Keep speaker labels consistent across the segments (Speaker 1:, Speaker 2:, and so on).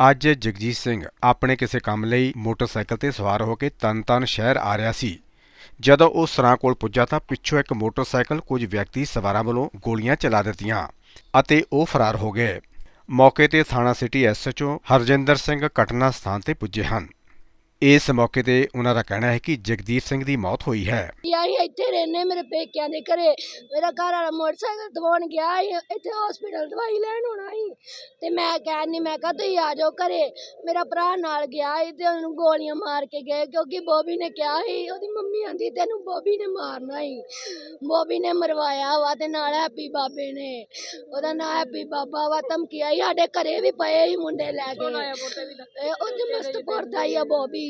Speaker 1: ਅੱਜ ਜਗਜੀਤ ਸਿੰਘ ਆਪਣੇ ਕਿਸੇ ਕੰਮ ਲਈ ਮੋਟਰਸਾਈਕਲ ਤੇ ਸਵਾਰ ਹੋ ਕੇ ਤਨਤਨ ਸ਼ਹਿਰ ਆ ਰਿਹਾ ਸੀ। ਜਦੋਂ ਉਹ ਸਰਾਂ ਕੋਲ ਪੁੱਜਾ ਤਾਂ ਪਿੱਛੋਂ ਇੱਕ ਮੋਟਰਸਾਈਕਲ ਕੁਝ ਵਿਅਕਤੀ ਸਵਾਰਾਂ ਵੱਲੋਂ ਗੋਲੀਆਂ ਚਲਾ ਦਿੱਤੀਆਂ ਅਤੇ ਉਹ ਫਰਾਰ ਹੋ ਗਏ। ਮੌਕੇ ਤੇ ਥਾਣਾ ਸਿਟੀ ਐਸਐਚਓ ਹਰਜਿੰਦਰ ਸਿੰਘ ਘਟਨਾ ਸਥਾਨ ਤੇ ਪੁੱਜੇ ਹਨ। ਇਸ ਮੌਕੇ ਤੇ ਉਹਨਾਂ ਦਾ ਕਹਿਣਾ ਹੈ ਕਿ ਜਗਦੀਪ ਸਿੰਘ ਦੀ ਮੌਤ ਹੋਈ ਹੈ।
Speaker 2: ਅਸੀਂ ਇੱਥੇ ਰਹਿੰਦੇ ਮੇਰੇ ਪੇਕਿਆਂ ਦੇ ਘਰੇ। ਮੇਰਾ ਘਰ ਵਾਲਾ ਮੋਟਰਸਾਈਕਲ ਦਵਾਉਣ ਗਿਆ ਸੀ ਇੱਥੇ ਹਸਪੀਟਲ ਦਵਾਈ ਲੈਣ ਆਉਣਾ ਸੀ। ਤੇ ਮੈਂ ਕਹਿੰਨੀ ਮੈਂ ਕਿਹਾ ਤੁਸੀਂ ਆ ਜਾਓ ਘਰੇ। ਮੇਰਾ ਭਰਾ ਨਾਲ ਗਿਆ ਸੀ ਤੇ ਉਹਨੂੰ ਗੋਲੀਆਂ ਮਾਰ ਕੇ ਗਏ ਕਿਉਂਕਿ ਬੋਬੀ ਨੇ ਕਿਹਾ ਸੀ ਉਹਦੀ ਮੰਮੀ ਆਂਦੀ ਤੈਨੂੰ ਬੋਬੀ ਨੇ ਮਾਰਨਾ ਸੀ। ਬੋਬੀ ਨੇ ਮਰਵਾਇਆ ਵਾ ਤੇ ਨਾਲ ਹੈਪੀ ਬਾਬੇ ਨੇ। ਉਹਦਾ ਨਾਂ ਹੈਪੀ ਬਾਬਾ ਵਾ ਧਮਕੀ ਆਈ ਸਾਡੇ ਘਰੇ ਵੀ ਪਏ ਸੀ ਮੁੰਡੇ ਲੈ ਕੇ। ਇਹ ਉਹ ਤੇ ਮਸਤਪੁਰ ਦਾ ਹੀ ਆ ਬੋਬੀ।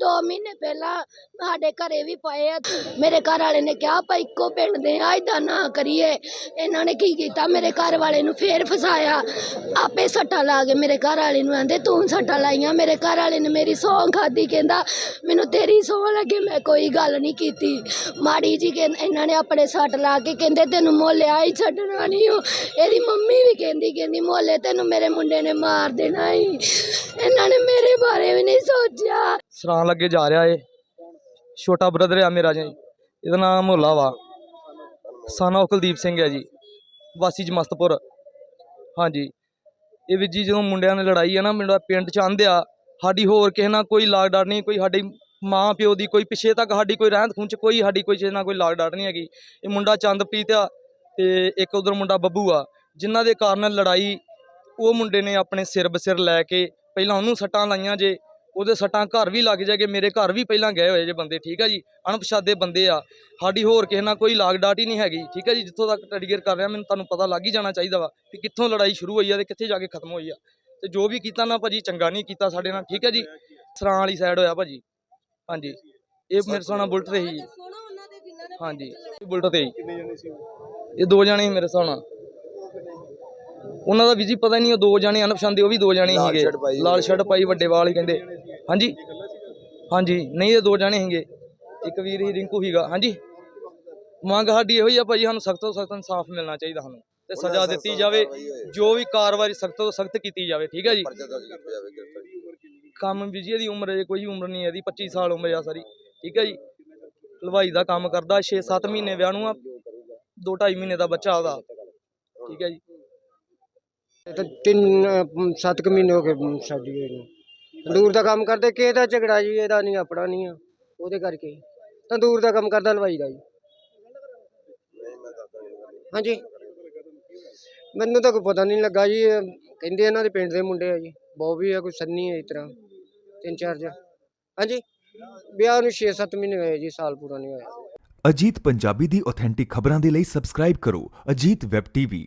Speaker 2: ਦੋ ਮਹੀਨੇ ਪਹਿਲਾਂ ਸਾਡੇ ਘਰੇ ਵੀ ਪਾਏ ਆ। ਮੇਰੇ ਘਰ ਵਾਲੇ ਨੇ ਕਿਹਾ, ਆਪਾਂ ਇੱਕੋ ਪਿੰਡ ਦੇ ਆ, ਏਦਾਂ ਨਾ ਕਰੀਏ। ਇਹਨਾਂ ਨੇ ਕੀ ਕੀਤਾ? ਮੇਰੇ ਘਰ ਵਾਲੇ ਨੂੰ ਫੇਰ ਫਸਾਇਆ। ਆਪੇ ਸੱਟਾਂ ਲਾ ਕੇ ਮੇਰੇ ਘਰ ਵਾਲੇ ਨੂੰ ਆਂਦੇ, ਤੂੰ ਸੱਟਾਂ ਲਾਈਆਂ? ਮੇਰੇ ਘਰ ਵਾਲੇ ਨੇ ਮੇਰੀ ਸੌਂ ਖਾਦੀ ਕਹਿੰਦਾ, ਮੈਨੂੰ ਤੇਰੀ ਸੌਂ ਲੱਗੇ, ਮੈਂ ਕੋਈ ਗੱਲ ਨਹੀਂ ਕੀਤੀ। ਮਾੜੀ ਜੀ ਕਿ ਇਹਨਾਂ ਨੇ ਆਪਣੇ ਸੱਟ ਲਾ ਕੇ ਕਹਿੰਦੇ, ਤੈਨੂੰ ਮੋਲਿਆ ਹੀ ਛੱਡਣਾ ਨਹੀਂ ਉਹ ਇਹਦੀ ਮੰਮੀ ਵੀ ਕਹਿੰਦੀ ਕਹਿੰਦੀ, ਮੋਲੇ ਤੈਨੂੰ ਮੇਰੇ ਮੁੰਡੇ ਨੇ ਮਾਰ ਦੇਣਾ ਹੀ ਇਹਨਾਂ ਨੇ ਮੇਰੇ ਬਾਰੇ ਵੀ ਨਹੀਂ ਸੋਚਿਆ।
Speaker 3: ਸਰਾਂ ਲੱਗੇ ਜਾ ਰਿਹਾ ਏ। ਛੋਟਾ ਬ੍ਰਦਰ ਆ ਮੇਰਾ ਜੀ। ਇਹਦਾ ਨਾਮ ਮੋਲਾ ਵਾ। ਸਾਨਾ ਕੁਲਦੀਪ ਸਿੰਘ ਹੈ ਜੀ। ਵਾਸੀ ਜਮਸਤਪੁਰ ਹਾਂਜੀ। ਇਹ ਵੀ ਜੀ ਜਦੋਂ ਮੁੰਡਿਆਂ ਨੇ ਲੜਾਈ ਆ ਨਾ, ਮੁੰਡਾ ਪਿੰਡ ਚ ਆਂਦੇ ਆ, ਸਾਡੀ ਹੋਰ ਕਿਸੇ ਨਾਲ ਕੋਈ ਲਾਗ ਡਾਟ ਨਹੀਂ, ਕੋਈ ਸਾਡੀ ਮਾਂ ਪਿਓ ਦੀ ਕੋਈ ਪਿੱਛੇ ਤੱਕ ਸਾਡੀ ਕੋਈ ਰਹਿੰਦ ਖੂੰਚ ਕੋਈ ਸਾਡੀ ਕੋਈ ਕਿਸੇ ਨਾਲ ਕੋਈ ਲਾਗ ਡਾਟ ਨਹੀਂ ਹੈਗੀ। ਇਹ ਮੁੰਡਾ ਚੰਦਪ੍ਰੀਤ ਆ ਤੇ ਇੱਕ ਉਧਰ ਮੁੰਡਾ ਬੱਬੂ ਆ। ਜਿਨ੍ਹਾਂ ਦੇ ਕਾਰਨ ਲੜਾਈ, ਉਹ ਮੁੰਡੇ ਨੇ ਆਪਣੇ ਸਿਰ ਬਸਿਰ ਲੈ ਕੇ ਪਹਿਲਾਂ ਉਹਨੂੰ ਸੱਟਾਂ ਲਾਈਆਂ ਜੇ। ਉਹਦੇ ਸੱਟਾਂ ਘਰ ਵੀ ਲੱਗ ਜਾਗੇ ਮੇਰੇ ਘਰ ਵੀ ਪਹਿਲਾਂ ਗਏ ਹੋਏ ਜੇ ਬੰਦੇ ਠੀਕ ਹੈ ਜੀ? ਅਣਪਛਾਤੇ ਬੰਦੇ ਆ। ਸਾਡੀ ਹੋਰ ਕਿਸੇ ਨਾਲ ਕੋਈ ਲਾਗ ਡਾਟ ਹੀ ਨਹੀਂ ਹੈਗੀ ਠੀਕ ਹੈ ਜੀ? ਜਿੱਥੋਂ ਤੱਕ ਟੈਡੀਗਰ ਕਰ ਰਿਹਾ ਮੈਨੂੰ ਤੁਹਾਨੂੰ ਪਤਾ ਲੱਗ ਹੀ ਜਾਣਾ ਚਾਹੀਦਾ ਵਾ ਕਿ ਕਿੱਥੋਂ ਲੜਾਈ ਸ਼ੁਰੂ ਹੋਈ ਆ ਤੇ ਕਿੱਥੇ ਜਾ ਕੇ ਖਤਮ ਹੋਈ ਆ। ਤੇ ਜੋ ਵੀ ਕੀਤਾ ਨਾ ਭਾਜੀ ਚੰਗਾ ਨਹੀਂ ਕੀਤਾ ਸਾਡੇ ਨਾਲ ਠੀਕ ਹੈ ਜੀ? ਸਰਾਂ ਵਾਲੀ ਸਾਈਡ ਹੋਇਆ ਭਾਜੀ। ਹਾਂਜੀ। ਇਹ ਮੇਰੇ ਸਾਨਾ ਬੁਲਟ ਤੇ ਹੀ ਹਾਂਜੀ। ਬੁਲਟ ਤੇ ਹੀ ਇਹ ਦੋ ਜਾਣੇ ਮੇਰੇ ਸਾਨਾ ਉਹਨਾਂ ਦਾ ਵੀ ਜੀ ਪਤਾ ਹੀ ਨਹੀਂ ਉਹ ਦੋ ਜਾਣੇ ਅਣਪਛਾਤੇ ਉਹ ਵੀ ਦੋ ਜਾਣੇ ਸੀਗੇ। ਲਾਲ ਸ਼ਰਟ ਪਾਈ ਵੱਡੇ ਵਾਲ ਹੀ ਕਹਿੰਦੇ। ਹਾਂਜੀ। ਹਾਂਜੀ ਨਹੀਂ ਇਹ ਦੋ ਜਾਣੇ ਸੀਗੇ। ਇੱਕ ਵੀਰ ਹੀ ਰਿੰਕੂ ਹੀਗਾ ਹਾਂਜੀ। ਮੰਗ ਸਾਡੀ ਇਹੋ ਹੀ ਆ ਭਾਜੀ ਸਾਨੂੰ ਸਖਤ ਤੋਂ ਸਖਤ ਇਨਸਾਫ ਮਿਲਣਾ ਚਾਹੀਦਾ ਸਾਨੂੰ ਤੇ ਸਜ਼ਾ ਦਿੱਤੀ ਜਾਵੇ। ਜੋ ਵੀ ਕਾਰਵਾਈ ਸਖਤ ਤੋਂ ਸਖਤ ਕੀਤੀ ਜਾਵੇ ਠੀਕ ਹੈ ਜੀ? ਕੰਮ ਵੀ ਜੀ ਇਹਦੀ ਉਮਰ ਹੈ ਕੋਈ ਉਮਰ ਨਹੀਂ ਇਹਦੀ 25 ਸਾਲ ਉਮਰ ਆ ਸਾਰੀ ਠੀਕ ਹੈ ਜੀ? ਹਲਵਾਈ ਦਾ ਕੰਮ ਕਰਦਾ 6-7 ਮਹੀਨੇ ਵਿਆਹ ਨੂੰ ਆ 2-2.5 ਮਹੀਨੇ ਦਾ ਬੱਚਾ ਉਹਦਾ ਠੀਕ ਹੈ ਜੀ?
Speaker 4: ਤਾਂ ਤਿੰਨ ਅਮ, ਸੱਤ ਕੁ ਮਹੀਨੇ ਹੋ ਗਏ ਅਮ, ਸਾਡੀ ਹੋਈ ਨੂੰ। ਤੰਦੂਰ ਦਾ ਕੰਮ ਕਰਦੇ ਕਿਸੇ ਦਾ ਝਗੜਾ ਜੀ ਇਹਦਾ ਨਹੀਂ ਆਪਣਾ ਨਹੀਂ ਆ ਉਹਦੇ ਕਰਕੇ। ਤੰਦੂਰ ਦਾ ਕੰਮ ਕਰਦਾ ਹਲਵਾਈ ਦਾ ਜੀ। ਹਾਂਜੀ। ਮੈਨੂੰ ਤਾਂ ਕੋਈ ਪਤਾ ਨਹੀਂ ਲੱਗਾ ਜੀ ਇਹ ਕਹਿੰਦੇ ਇਹਨਾਂ ਦੇ ਪਿੰਡ ਦੇ ਮੁੰਡੇ ਆ ਜੀ ਬੋਬੀ ਆ ਕੋਈ ਸੰਨੀ ਹੈ ਇਸ ਤਰ੍ਹਾਂ। ਤਿੰਨ ਚਾਰ ਜਾ ਹਾਂਜੀ। ਵਿਆਹ ਨੂੰ 6-7 ਮਹੀਨੇ ਹੋਏ ਜੀ ਸਾਲ ਪੂਰਾ ਨਹੀਂ ਹੋਇਆ।
Speaker 5: ਅਜੀਤ ਪੰਜਾਬੀ ਦੀ ਆਥੈਂਟਿਕ ਖਬਰਾਂ ਦੇ ਲਈ ਸਬਸਕ੍ਰਾਈਬ ਕਰੋ ਅਜੀਤ ਵੈਬ ਟੀਵੀ